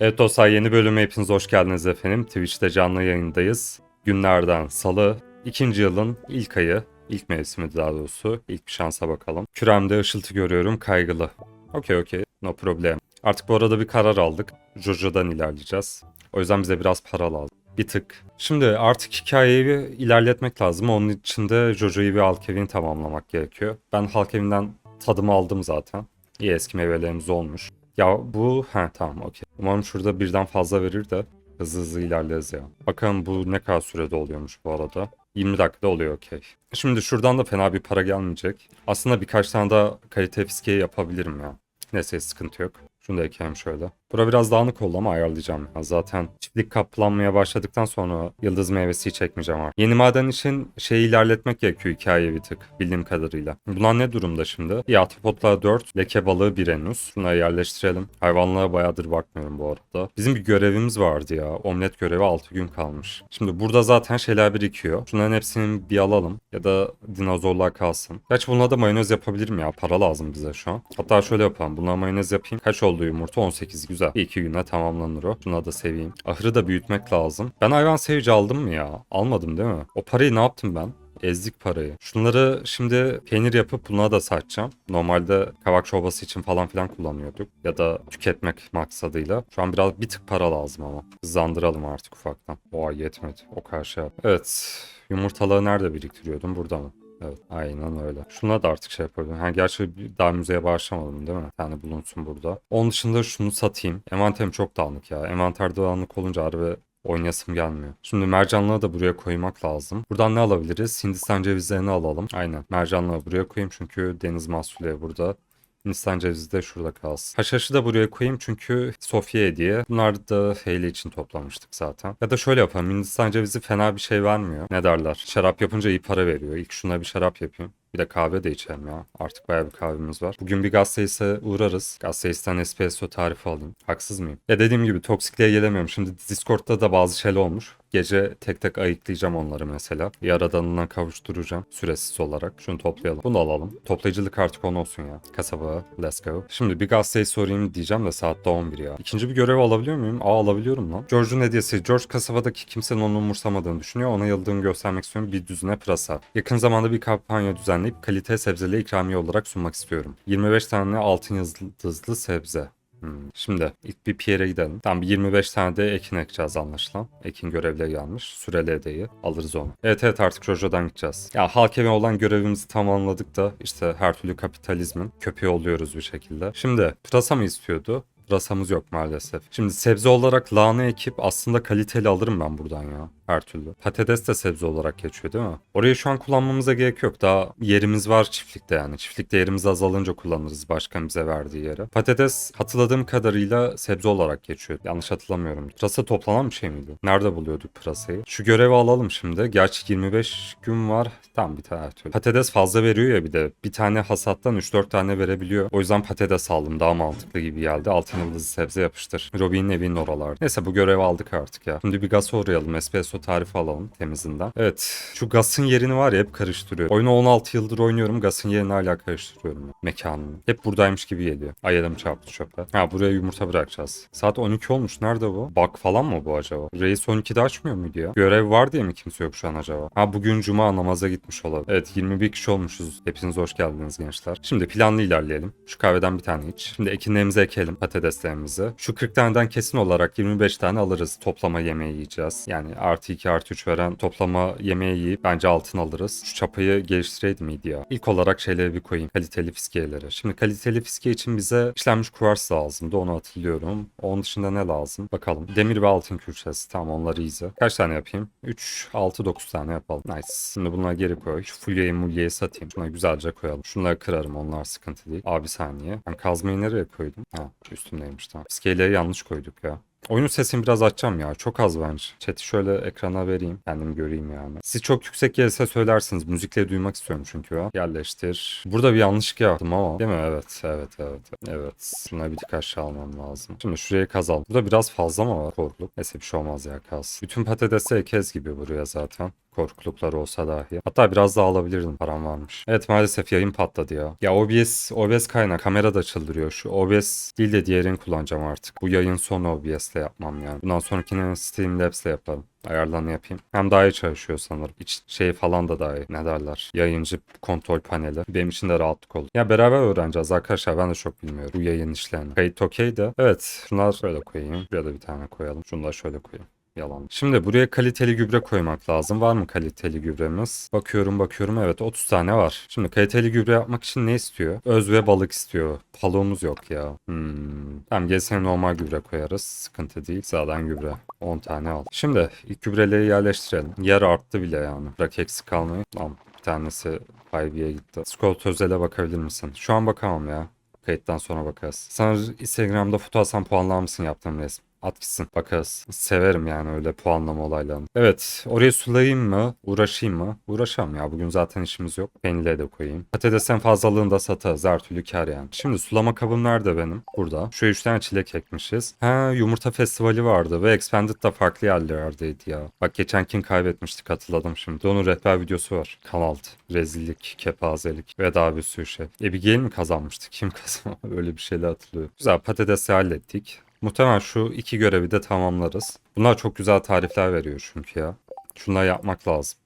Evet dostlar yeni bölüme hepiniz hoş geldiniz efendim. Twitch'te canlı yayındayız. Günlerden salı, ikinci yılın ilk ayı, ilk mevsimi daha doğrusu. İlk bir şansa bakalım. Küremde ışıltı görüyorum, kaygılı. Okey okey, no problem. Artık bu arada bir karar aldık. Jojo'dan ilerleyeceğiz. O yüzden bize biraz para lazım. Bir tık. Şimdi artık hikayeyi bir ilerletmek lazım. Onun için de Jojo'yu ve Halkevin tamamlamak gerekiyor. Ben Halkevin'den tadımı aldım zaten. İyi eski meyvelerimiz olmuş. Ya bu... ha tamam okey. Umarım şurada birden fazla verir de hızlı hızlı ilerleriz ya. Bakalım bu ne kadar sürede oluyormuş bu arada. 20 dakikada oluyor okey. Şimdi şuradan da fena bir para gelmeyecek. Aslında birkaç tane daha kalite fiskiye yapabilirim ya. Neyse sıkıntı yok. Şunu da ekleyelim şöyle. Bura biraz dağınık oldu ama ayarlayacağım. Ya. Zaten çiftlik kaplanmaya başladıktan sonra yıldız meyvesi çekmeyeceğim artık. Yeni maden için şeyi ilerletmek gerekiyor hikaye bir tık bildiğim kadarıyla. Bunlar ne durumda şimdi? Bir atopotla 4, leke balığı 1 henüz. Şunları yerleştirelim. Hayvanlara bayağıdır bakmıyorum bu arada. Bizim bir görevimiz vardı ya. Omlet görevi 6 gün kalmış. Şimdi burada zaten şeyler birikiyor. Şunların hepsini bir alalım. Ya da dinozorlar kalsın. Gerçi bununla da mayonez yapabilirim ya. Para lazım bize şu an. Hatta şöyle yapalım. Bunlara mayonez yapayım. Kaç oldu yumurta? 18. Güzel. Bir iki güne tamamlanır o. Şuna da seveyim. Ahırı da büyütmek lazım. Ben hayvan sevici aldım mı ya? Almadım değil mi? O parayı ne yaptım ben? Ezdik parayı. Şunları şimdi peynir yapıp buna da satacağım. Normalde kavak çorbası için falan filan kullanıyorduk. Ya da tüketmek maksadıyla. Şu an biraz bir tık para lazım ama. Hızlandıralım artık ufaktan. Oha yetmedi. O kadar şey yap. Evet. Yumurtalığı nerede biriktiriyordum? Burada mı? Evet aynen öyle. Şuna da artık şey yapabilirim. Ha, gerçi daha müzeye başlamadım değil mi? Yani bulunsun burada. Onun dışında şunu satayım. Envanterim çok dağınık ya. Envanter dağınık olunca harbi oynayasım gelmiyor. Şimdi mercanlığı da buraya koymak lazım. Buradan ne alabiliriz? Hindistan cevizlerini alalım. Aynen. Mercanlığı buraya koyayım çünkü deniz mahsulü burada. Hindistan cevizi de şurada kalsın. Haşhaşı da buraya koyayım çünkü Sofya hediye. Bunlar da Hayley için toplamıştık zaten. Ya da şöyle yapalım. Hindistan cevizi fena bir şey vermiyor. Ne derler? Şarap yapınca iyi para veriyor. İlk şuna bir şarap yapayım. Bir de kahve de içelim ya. Artık bayağı bir kahvemiz var. Bugün bir Gazeteyse uğrarız. Gazeteyse'den espresso tarifi alayım. Haksız mıyım? Ya dediğim gibi toksikliğe gelemiyorum. Şimdi Discord'da da bazı şeyler olmuş. Gece tek tek ayıklayacağım onları mesela. Yaradanına kavuşturacağım süresiz olarak. Şunu toplayalım. Bunu alalım. Toplayıcılık artık on olsun ya. Kasaba let's go. Şimdi bir gazeteyi sorayım diyeceğim de saatte 11 ya. İkinci bir görev alabiliyor muyum? Aa alabiliyorum lan. George'un hediyesi. George kasabadaki kimsenin onu umursamadığını düşünüyor. Ona yıldığını göstermek istiyorum. Bir düzine pırasa. Yakın zamanda bir kampanya düzenleyip kalite sebzeli ikramiye olarak sunmak istiyorum. 25 tane altın yıldızlı sebze. Hmm. Şimdi ilk bir Pierre'e gidelim. Tamam bir 25 tane de Ekin ekeceğiz anlaşılan. Ekin görevle gelmiş. Süreli hediyeyi alırız onu. Evet evet artık Jojo'dan gideceğiz. Ya halk evi olan görevimizi tamamladık da işte her türlü kapitalizmin köpeği oluyoruz bir şekilde. Şimdi pırasa mı istiyordu? Pırasamız yok maalesef. Şimdi sebze olarak lahana ekip aslında kaliteli alırım ben buradan ya. Her türlü. Patates de sebze olarak geçiyor değil mi? Orayı şu an kullanmamıza gerek yok. Daha yerimiz var çiftlikte yani. Çiftlikte yerimiz azalınca kullanırız başkan bize verdiği yere. Patates hatırladığım kadarıyla sebze olarak geçiyor. Yanlış hatırlamıyorum. Pırasa toplanan bir şey miydi? Nerede buluyorduk pırasayı? Şu görevi alalım şimdi. Gerçi 25 gün var. Tamam bir tane türlü. Patates fazla veriyor ya bir de. Bir tane hasattan 3-4 tane verebiliyor. O yüzden patates aldım. Daha mantıklı gibi geldi. Altın yıldızı sebze yapıştır. Robin'in evinin oralarda. Neyse bu görevi aldık artık ya. Şimdi bir gaz uğrayalım. Espresso tarifi alalım temizinden. Evet. Şu Gas'ın yerini var ya hep karıştırıyorum. Oyunu 16 yıldır oynuyorum. Gas'ın yerini hala karıştırıyorum. Ya. Mekanını. Hep buradaymış gibi geliyor. Ay elim çarptı çöpe. Ha buraya yumurta bırakacağız. Saat 12 olmuş. Nerede bu? Bak falan mı bu acaba? Reis 12'de açmıyor muydu ya? Görev var diye mi kimse yok şu an acaba? Ha bugün cuma namaza gitmiş olabilir. Evet 21 kişi olmuşuz. Hepiniz hoş geldiniz gençler. Şimdi planlı ilerleyelim. Şu kahveden bir tane iç. Şimdi ekinlerimizi ekelim. Patateslerimizi. Şu 40 taneden kesin olarak 25 tane alırız. Toplama yemeği yiyeceğiz. Yani artı 2 artı 3 veren toplama yemeği yiyip bence altın alırız. Şu çapayı geliştireydim miydi ya? İlk olarak şeyleri bir koyayım. Kaliteli fiskiyeleri. Şimdi kaliteli fiskiye için bize işlenmiş kuvars lazımdı. Onu hatırlıyorum. Onun dışında ne lazım? Bakalım. Demir ve altın külçesi. Tamam onları iyice. Kaç tane yapayım? 3, 6, 9 tane yapalım. Nice. Şimdi bunları geri koy. Şu fulyayı mulyayı satayım. Şuna güzelce koyalım. Şunları kırarım. Onlar sıkıntı değil. Abi saniye. Ben kazmayı nereye koydum? Ha üstümdeymiş tamam. Fiskiyeleri yanlış koyduk ya. Oyunun sesini biraz açacağım ya. Çok az bence. Chat'i şöyle ekrana vereyim. Kendim göreyim yani. Siz çok yüksek gelirse söylersiniz. Müzikle duymak istiyorum çünkü ya. Yerleştir. Burada bir yanlışlık yaptım ama. Değil mi? Evet. Evet. Evet. Evet. Şuna bir tık aşağı almam lazım. Şimdi şuraya kazalım. Burada biraz fazla mı var korkuluk? Neyse bir şey olmaz ya kaz. Bütün patatesi ekez gibi buraya zaten Korkulukları olsa dahi. Hatta biraz daha alabilirdim param varmış. Evet maalesef yayın patladı ya. Ya OBS, OBS kaynağı kamera da çıldırıyor. Şu OBS değil de diğerini kullanacağım artık. Bu yayın sonu OBS'le yapmam yani. Bundan sonrakini Streamlabs'le yaparım. Ayarlarını yapayım. Hem daha iyi çalışıyor sanırım. İç şey falan da daha iyi. Ne derler? Yayıncı kontrol paneli. Benim için de rahatlık olur. Ya beraber öğreneceğiz arkadaşlar. Ben de çok bilmiyorum bu yayın işlerini. Kayıt okey de. Evet. Şunlar şöyle koyayım. Buraya da bir tane koyalım. Şunu da şöyle koyayım. Yalan. Şimdi buraya kaliteli gübre koymak lazım. Var mı kaliteli gübremiz? Bakıyorum bakıyorum evet 30 tane var. Şimdi kaliteli gübre yapmak için ne istiyor? Öz ve balık istiyor. Paluğumuz yok ya. Hmm. Tamam gelsene normal gübre koyarız. Sıkıntı değil. Sıradan gübre. 10 tane al. Şimdi ilk gübreleri yerleştirelim. Yer arttı bile yani. Bırak eksik kalmayı. Tamam. Bir tanesi 5'ye gitti. Scott Özel'e bakabilir misin? Şu an bakamam ya. Kayıttan sonra bakarız. Sana Instagram'da foto puanlar mısın yaptığım resim? At gitsin. Bakarız. Severim yani öyle puanlama olaylarını. Evet. Oraya sulayayım mı? Uğraşayım mı? Uğraşam ya. Bugün zaten işimiz yok. Peynirle de koyayım. Patatesten fazlalığını da satarız. Her türlü kar yani. Şimdi sulama kabım nerede benim? Burada. Şu üç tane çilek ekmişiz. Ha yumurta festivali vardı ve Expanded da farklı yerlerdeydi ya. Bak geçenkin kaybetmiştik hatırladım şimdi. Onun rehber videosu var. Kanal Rezillik, kepazelik ve daha bir sürü şey. Abigail mi kazanmıştı? Kim kazandı? Öyle bir şeyler hatırlıyorum. Güzel patatesi hallettik. Muhtemelen şu iki görevi de tamamlarız. Bunlar çok güzel tarifler veriyor çünkü ya. Şunları yapmak lazım.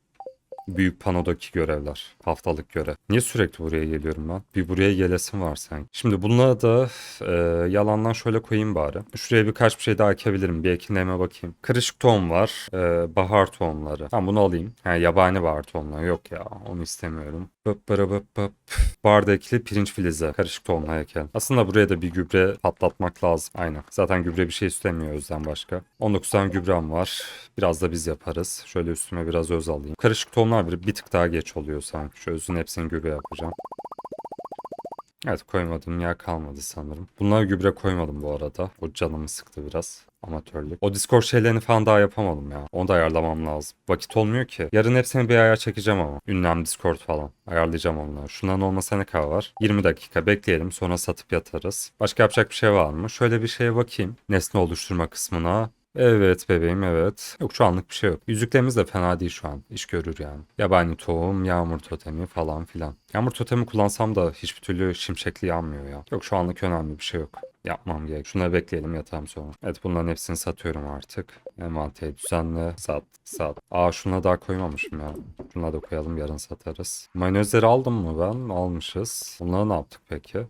Büyük panodaki görevler. Haftalık görev. Niye sürekli buraya geliyorum ben? Bir buraya gelesim var sanki. Şimdi bunları da e, yalandan şöyle koyayım bari. Şuraya birkaç bir şey daha ekebilirim. Bir ekinleme bakayım. Karışık tohum var. E, bahar tohumları. Tamam bunu alayım. Yani yabani bahar tohumları. Yok ya onu istemiyorum. Bıp bıp. Barda ekili pirinç filizi. Karışık tohumla eken. Aslında buraya da bir gübre patlatmak lazım. Aynen. Zaten gübre bir şey istemiyor özden başka. 19 tane gübrem var. Biraz da biz yaparız. Şöyle üstüme biraz öz alayım. Karışık tohumlar bir, bir tık daha geç oluyor sanki. Şu özün hepsini gübre yapacağım. Evet koymadığım yer kalmadı sanırım. Bunlara gübre koymadım bu arada. O canımı sıktı biraz. Amatörlük. O Discord şeylerini falan daha yapamadım ya. Onu da ayarlamam lazım. Vakit olmuyor ki. Yarın hepsini bir ayar çekeceğim ama. Ünlem Discord falan. Ayarlayacağım onları. Şundan olmasa ne kadar var? 20 dakika bekleyelim sonra satıp yatarız. Başka yapacak bir şey var mı? Şöyle bir şeye bakayım. Nesne oluşturma kısmına. Evet bebeğim evet. Yok şu anlık bir şey yok. Yüzüklerimiz de fena değil şu an. İş görür yani. Yabani tohum, yağmur totemi falan filan. Yağmur totemi kullansam da hiçbir türlü şimşekli yanmıyor ya. Yok şu anlık önemli bir şey yok. Yapmam gerek. Şunları bekleyelim yatağım sonra. Evet bunların hepsini satıyorum artık. Envanteri düzenle. Sat. Sat. Aa şuna daha koymamışım ya. Şuna da koyalım yarın satarız. Mayonezleri aldım mı ben? Almışız. Bunları ne yaptık peki?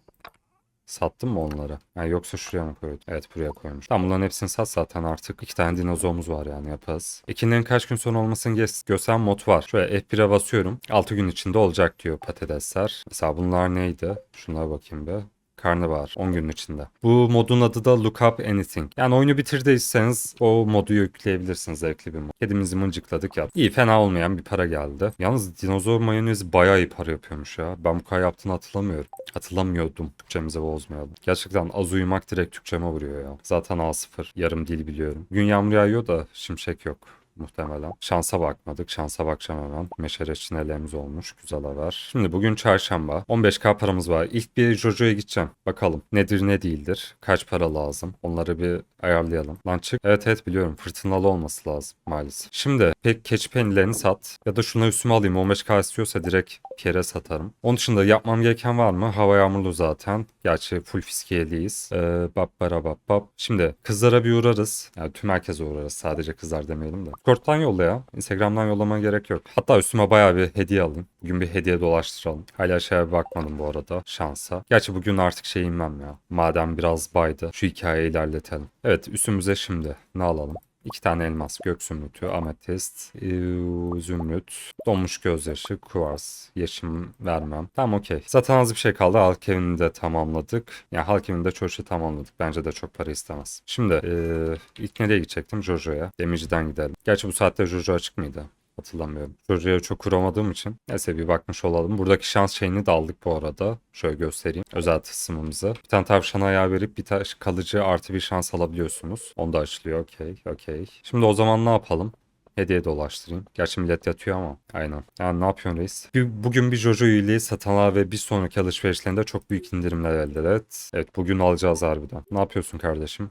Sattım mı onları? Yani yoksa şuraya mı koydum? Evet buraya koymuş. Tamam bunların hepsini sat zaten artık. iki tane dinozorumuz var yani yaparız. Ekinlerin kaç gün sonra olmasını gö- gösteren mod var. Şöyle F1'e basıyorum. 6 gün içinde olacak diyor patatesler. Mesela bunlar neydi? Şunlara bakayım bir. Karnabahar 10 gün içinde. Bu modun adı da Look Up Anything. Yani oyunu bitirdiyseniz o modu yükleyebilirsiniz zevkli bir mod. Kedimizi mıncıkladık ya. İyi fena olmayan bir para geldi. Yalnız dinozor mayonezi bayağı iyi para yapıyormuş ya. Ben bu kadar yaptığını hatırlamıyorum. Hatırlamıyordum. Türkçemize bozmayalım. Gerçekten az uyumak direkt Türkçeme vuruyor ya. Zaten A0. Yarım dil biliyorum. Gün yağmur yağıyor da şimşek yok muhtemelen. Şansa bakmadık. Şansa bakacağım hemen. Meşere çinelerimiz olmuş. Güzel haber. Şimdi bugün çarşamba. 15k paramız var. İlk bir Jojo'ya gideceğim. Bakalım nedir ne değildir. Kaç para lazım. Onları bir ayarlayalım. Lan çık. Evet evet biliyorum. Fırtınalı olması lazım maalesef. Şimdi pek keçi penilerini sat. Ya da şuna üstüme alayım. 15k istiyorsa direkt kere satarım. Onun dışında yapmam gereken var mı? Hava yağmurlu zaten. Gerçi full fiskiyeliyiz. Ee, bap bara bap bap. Şimdi kızlara bir uğrarız. Yani tüm herkese uğrarız. Sadece kızlar demeyelim de. Discord'dan yolla ya. Instagram'dan yollama gerek yok. Hatta üstüme bayağı bir hediye alayım. Bugün bir hediye dolaştıralım. Hala şeye bakmadım bu arada şansa. Gerçi bugün artık şey inmem ya. Madem biraz baydı. Şu hikayeyi ilerletelim. Evet üstümüze şimdi ne alalım? İki tane elmas, gök zümrütü, ametist, zümrüt, donmuş gözyaşı, kuvars, yeşim vermem. Tamam okey. Zaten az bir şey kaldı. Halk evini de tamamladık. Yani halk evini de şey tamamladık. Bence de çok para istemez. Şimdi eee, ilk nereye gidecektim? Jojo'ya. Demirciden gidelim. Gerçi bu saatte Jojo açık mıydı? Hatırlamıyorum. Jojo'ya çok kuramadığım için. Neyse bir bakmış olalım. Buradaki şans şeyini de aldık bu arada. Şöyle göstereyim. Özel tılsımımızı. Bir tane tavşan ayağı verip bir tane kalıcı artı bir şans alabiliyorsunuz. Onu da açılıyor. Okey. Okey. Şimdi o zaman ne yapalım? Hediye dolaştırayım. Gerçi millet yatıyor ama. Aynen. Yani ne yapıyorsun reis? Bugün bir Jojo üyeliği satanlar ve bir sonraki alışverişlerinde çok büyük indirimler elde et. Evet bugün alacağız harbiden. Ne yapıyorsun kardeşim?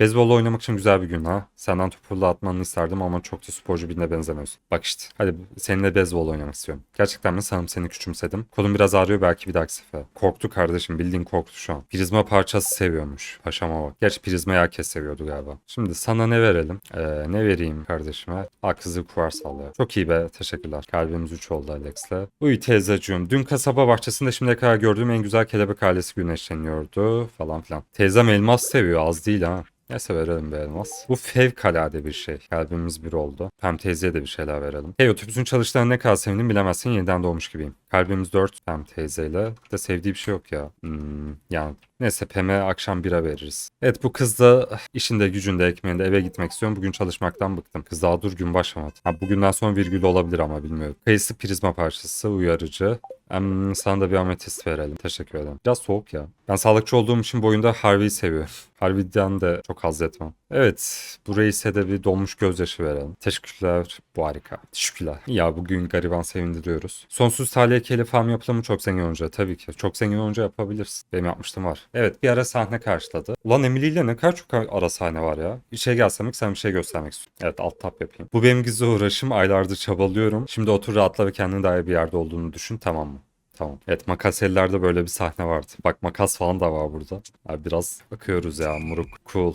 Beyzbol oynamak için güzel bir gün ha. Senden topu atmanı isterdim ama çok da sporcu birine benzemiyorsun. Bak işte. Hadi seninle beyzbol oynamak istiyorum. Gerçekten mi? Sanırım seni küçümsedim. Kolum biraz ağrıyor belki bir dahaki sefer. Korktu kardeşim. Bildiğin korktu şu an. Prizma parçası seviyormuş. Paşama bak. Gerçi prizmayı herkes seviyordu galiba. Şimdi sana ne verelim? Ee, ne vereyim kardeşime? Aa kızı kuvars sallıyor. Çok iyi be. Teşekkürler. Kalbimiz üç oldu Alex'le. Uy teyzeciğim. Dün kasaba bahçesinde şimdiye kadar gördüğüm en güzel kelebek ailesi güneşleniyordu falan filan. Teyzem elmas seviyor. Az değil ha. Neyse verelim bir elmas. Bu fevkalade bir şey. Kalbimiz bir oldu. Pem teyzeye de bir şeyler verelim. Hey otobüsün çalıştığına ne kadar sevindim bilemezsin yeniden doğmuş gibiyim. Kalbimiz 4 Pem teyzeyle. De sevdiği bir şey yok ya. Hmm, yani neyse Pem'e akşam bira veririz. Evet bu kız da işinde gücünde ekmeğinde eve gitmek istiyorum. Bugün çalışmaktan bıktım. Kız daha dur gün başlamadı. Ha, bugünden sonra virgül olabilir ama bilmiyorum. Kayısı prizma parçası uyarıcı. Em, sana da bir ametist verelim. Teşekkür ederim. Biraz soğuk ya. Ben sağlıkçı olduğum için bu oyunda Harvey'i seviyorum. Harvey'den de çok haz etmem. Evet. Bu reise de bir dolmuş gözyaşı verelim. Teşekkürler. Bu harika. Teşekkürler. Ya bugün gariban sevindiriyoruz. Sonsuz talihkeli farm yapılımı çok zengin olunca tabii ki. Çok zengin olunca yapabilirsin. Benim yapmıştım var. Evet bir ara sahne karşıladı. Ulan Emily ile ne kadar çok ara sahne var ya. İşe gelsem ilk sana bir şey göstermek istiyorum. Evet alt tap yapayım. Bu benim gizli uğraşım. Aylardır çabalıyorum. Şimdi otur rahatla ve kendine dair bir yerde olduğunu düşün tamam mı? Tamam. Evet makas ellerde böyle bir sahne vardı. Bak makas falan da var burada. Abi biraz bakıyoruz ya moruk. Cool.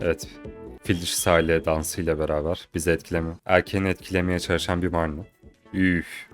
Evet. Fil dişi sahile dansıyla beraber bizi etkileme. Erkeğini etkilemeye çalışan bir marna. Üf.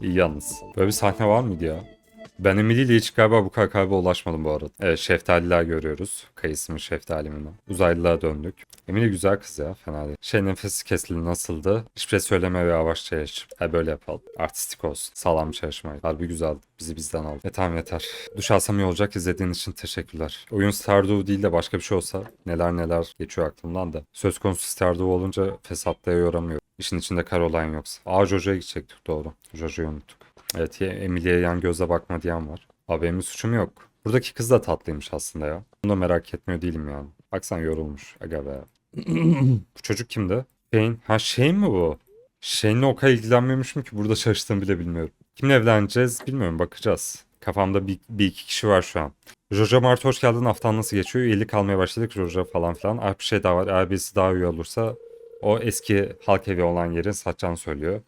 İyi yalnız. Böyle bir sahne var mıydı ya? Ben Emily ile hiç galiba bu kadar kalbe ulaşmadım bu arada. Evet şeftaliler görüyoruz. Kayısı mı şeftali mi? Uzaylılığa döndük. Emily güzel kız ya fena değil. Şey nefesi kesildi nasıldı? Hiçbir şey söyleme ve yavaşça yaşayıp. Ha böyle yapalım. Artistik olsun. Sağlam çalışmaydı. Harbi güzeldi. Bizi bizden aldı. E tamam yeter. Duş alsam iyi olacak. İzlediğin için teşekkürler. Oyun Stardew değil de başka bir şey olsa neler neler geçiyor aklımdan da. Söz konusu Stardew olunca fesatlığa yoramıyor. İşin içinde Caroline yoksa. Aa Jojo'ya gidecektik doğru. Jojo'yu unuttuk. Evet Emily'ye yan gözle bakma diyen var. Abi benim suçum yok. Buradaki kız da tatlıymış aslında ya. Bunu da merak etmiyor değilim yani. Baksan yorulmuş. Aga be. bu çocuk kimdi? Shane. Ha Shane mi bu? Shane'le o kadar ilgilenmiyormuşum ki burada çalıştığımı bile bilmiyorum. Kimle evleneceğiz bilmiyorum bakacağız. Kafamda bir, bir iki kişi var şu an. Jojo Mart hoş geldin haftan nasıl geçiyor? Üyelik almaya başladık Jojo falan filan. Ah bir şey daha var. Eğer birisi daha üye olursa o eski halk evi olan yerin satacağını söylüyor.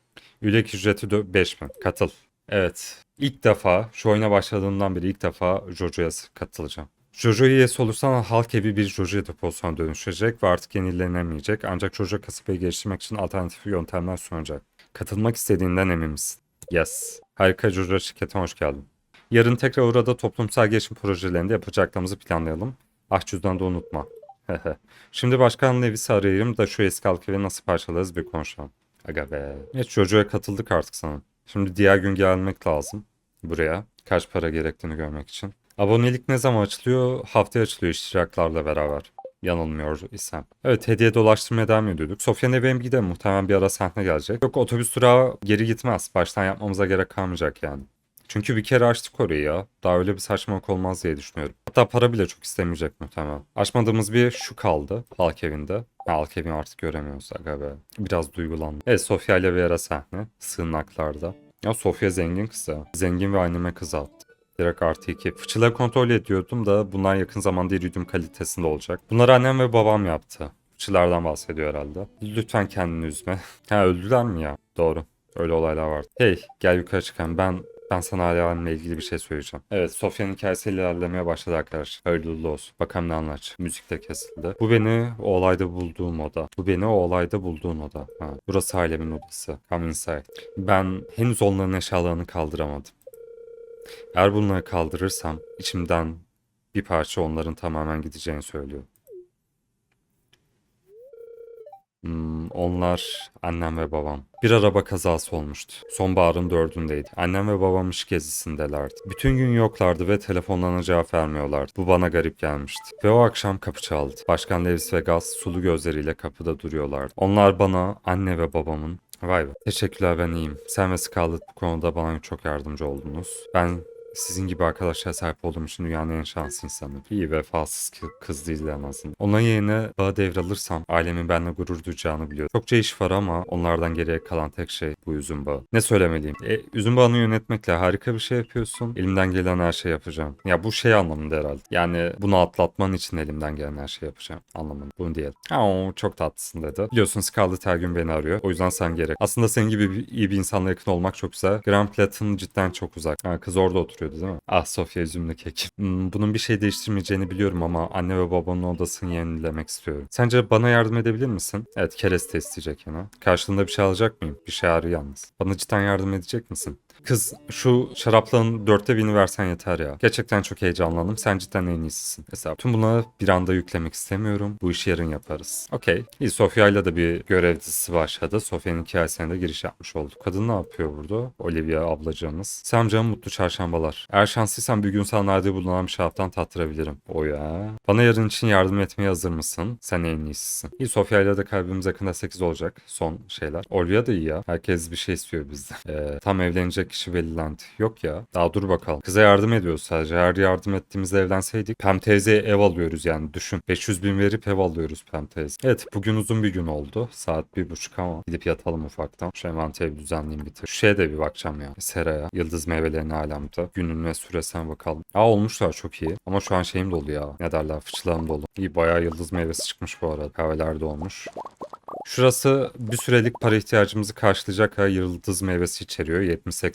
Üyelik ücreti dö- 5000. Katıl. Evet. İlk defa şu oyuna başladığımdan beri ilk defa Jojo'ya katılacağım. Jojo üyesi olursan halk evi bir Jojo deposuna dönüşecek ve artık yenilenemeyecek. Ancak Jojo kasabayı geliştirmek için alternatif yöntemler sunacak. Katılmak istediğinden emin misin? Yes. Harika Jojo şirketine hoş geldin. Yarın tekrar orada toplumsal gelişim projelerinde yapacaklarımızı planlayalım. Ah cüzdanı da unutma. Şimdi Başkan Levis'i arayayım da şu eski halk evi nasıl parçalarız bir konuşalım. Aga be. Evet Jojo'ya katıldık artık sana. Şimdi diğer gün gelmek lazım buraya. Kaç para gerektiğini görmek için. Abonelik ne zaman açılıyor? Haftaya açılıyor iştiraklarla beraber. Yanılmıyor isem. Evet hediye dolaştırmaya devam ediyorduk. Sofya ne benim gidelim. Muhtemelen bir ara sahne gelecek. Yok otobüs durağı geri gitmez. Baştan yapmamıza gerek kalmayacak yani. Çünkü bir kere açtık orayı ya. Daha öyle bir saçmalık olmaz diye düşünüyorum. Hatta para bile çok istemeyecek muhtemelen. Açmadığımız bir şu kaldı halk evinde. Evini artık göremiyoruz aga be. Biraz duygulandım. Evet Sofya ile ara sahne. Sığınaklarda. Ya Sofya zengin kız. Zengin ve anneme kız attı. Direkt artı 2. Fıçıları kontrol ediyordum da bunlar yakın zamanda iridium kalitesinde olacak. Bunları annem ve babam yaptı. Fıçılardan bahsediyor herhalde. Lütfen kendini üzme. ha öldüler mi ya? Doğru. Öyle olaylar var. Hey gel yukarı çıkalım. Ben ben sana Aleva'nınla ilgili bir şey söyleyeceğim. Evet Sofya'nın hikayesi ilerlemeye başladı arkadaşlar. Hayırlı uğurlu olsun. Bakalım ne anlatacak. Müzik de kesildi. Bu beni o olayda bulduğum oda. Bu beni o olayda bulduğun oda. Ha. Burası ailemin odası. Come inside. Ben henüz onların eşyalarını kaldıramadım. Eğer bunları kaldırırsam içimden bir parça onların tamamen gideceğini söylüyor. Hmm, onlar annem ve babam. Bir araba kazası olmuştu. Sonbaharın dördündeydi. Annem ve babam iş gezisindelerdi. Bütün gün yoklardı ve telefonlarına cevap vermiyorlardı. Bu bana garip gelmişti. Ve o akşam kapı çaldı. Başkan Lewis ve Gus sulu gözleriyle kapıda duruyorlardı. Onlar bana, anne ve babamın Vay be. Teşekkürler ben iyiyim. Sen ve Scarlett bu konuda bana çok yardımcı oldunuz. Ben Sizin gibi arkadaşlara sahip olduğum için dünyanın en şanslı insanı. İyi vefasız kız değil en azından. Onun yerine bağı devralırsam ailemin benimle gurur duyacağını biliyorum. Çokça iş var ama onlardan geriye kalan tek şey bu üzüm bağı. Ne söylemeliyim? E, üzüm bağını yönetmekle harika bir şey yapıyorsun. Elimden gelen her şeyi yapacağım. Ya bu şey anlamında herhalde. Yani bunu atlatman için elimden gelen her şeyi yapacağım anlamında. Bunu diyelim. O çok tatlısın dedi. Biliyorsun Scarlett her gün beni arıyor. O yüzden sen gerek. Aslında senin gibi bir, iyi bir insanla yakın olmak çok güzel. Grand Platin cidden çok uzak. Ha, kız orada oturuyordu değil mi? Ah Sofya üzümlü kek. Hmm, bunun bir şey değiştirmeyeceğini biliyorum ama anne ve babamın odasını yenilemek istiyorum. Sence bana yardım edebilir misin? Evet kereste isteyecek yana. Karşılığında bir şey alacak mıyım? Bir şey arıyor yalnız. Bana cidden yardım edecek misin? Kız şu şarapların dörtte birini versen yeter ya. Gerçekten çok heyecanlandım. Sen cidden en iyisisin. Mesela tüm bunları bir anda yüklemek istemiyorum. Bu işi yarın yaparız. Okey. İyi Sofya ile de bir görev dizisi başladı. Sofya'nın hikayesine de giriş yapmış olduk. Kadın ne yapıyor burada? Olivia ablacığımız. Selam mutlu çarşambalar. Eğer şanslıysan bir gün sana nerede bulunan bir şaraptan tattırabilirim. O ya. Bana yarın için yardım etmeye hazır mısın? Sen en iyisisin. İyi Sofya ile de kalbimiz yakında 8 olacak. Son şeyler. Olivia da iyi ya. Herkes bir şey istiyor bizden. Ee, tam evlenecek kişi belirlendi. Yok ya. Daha dur bakalım. Kıza yardım ediyoruz sadece. Eğer yardım ettiğimizde evlenseydik. Pem teyzeye ev alıyoruz yani. Düşün. 500 bin verip ev alıyoruz Pem teyze. Evet bugün uzun bir gün oldu. Saat bir buçuk ama gidip yatalım ufaktan. Şu envanteri düzenleyeyim bitir. Şu şeye de bir bakacağım ya. Seraya. Yıldız meyvelerine alemde. Günün ve süresine bakalım. Aa olmuşlar çok iyi. Ama şu an şeyim dolu ya. Ne derler fıçılarım dolu. İyi bayağı yıldız meyvesi çıkmış bu arada. Kahveler de olmuş. Şurası bir sürelik para ihtiyacımızı karşılayacak kadar yıldız meyvesi içeriyor.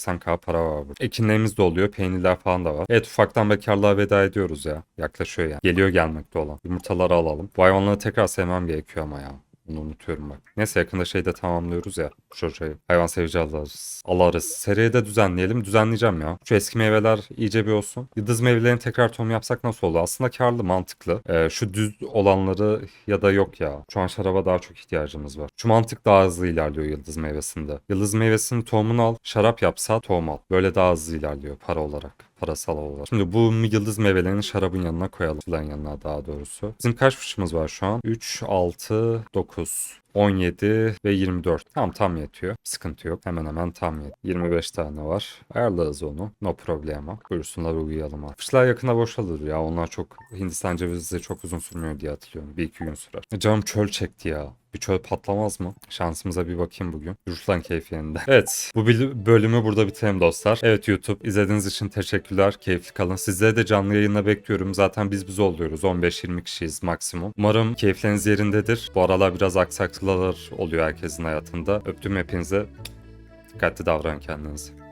70-80k para var burada. Ekinlerimiz de oluyor. Peynirler falan da var. Evet ufaktan bekarlığa veda ediyoruz ya. Yaklaşıyor yani. Geliyor gelmekte olan. Yumurtaları alalım. Bu hayvanları tekrar sevmem gerekiyor ama ya. Bunu unutuyorum bak. Neyse yakında şeyde tamamlıyoruz ya. Jojo'yu. Hayvan sevici alırız. Alırız. Seriye de düzenleyelim. Düzenleyeceğim ya. Şu eski meyveler iyice bir olsun. Yıldız meyvelerini tekrar tohum yapsak nasıl olur? Aslında karlı, mantıklı. Ee, şu düz olanları ya da yok ya. Şu an şaraba daha çok ihtiyacımız var. Şu mantık daha hızlı ilerliyor yıldız meyvesinde. Yıldız meyvesinin tohumunu al. Şarap yapsa tohum al. Böyle daha hızlı ilerliyor para olarak parasal olarak. Şimdi bu yıldız meyvelerini şarabın yanına koyalım. Sudan yanına daha doğrusu. Bizim kaç fışımız var şu an? 3, 6, 9. 17 ve 24. Tam tam yetiyor. Sıkıntı yok. Hemen hemen tam yetiyor. 25 tane var. Ayarlarız onu. No problema. Buyursunlar uyuyalım artık. Fışlar yakında boşalır ya. Onlar çok Hindistan cevizi çok uzun sürmüyor diye hatırlıyorum. Bir iki gün sürer. E, Canım çöl çekti ya. Bir çöl patlamaz mı? Şansımıza bir bakayım bugün. Ruslan keyfi yerinde. Evet. Bu bölümü burada bitirelim dostlar. Evet YouTube. izlediğiniz için teşekkürler. Keyifli kalın. Sizleri de canlı yayına bekliyorum. Zaten biz biz oluyoruz. 15-20 kişiyiz maksimum. Umarım keyifleriniz yerindedir. Bu aralar biraz aksaklıklar oluyor herkesin hayatında. Öptüm hepinize. Dikkatli davranın kendinize.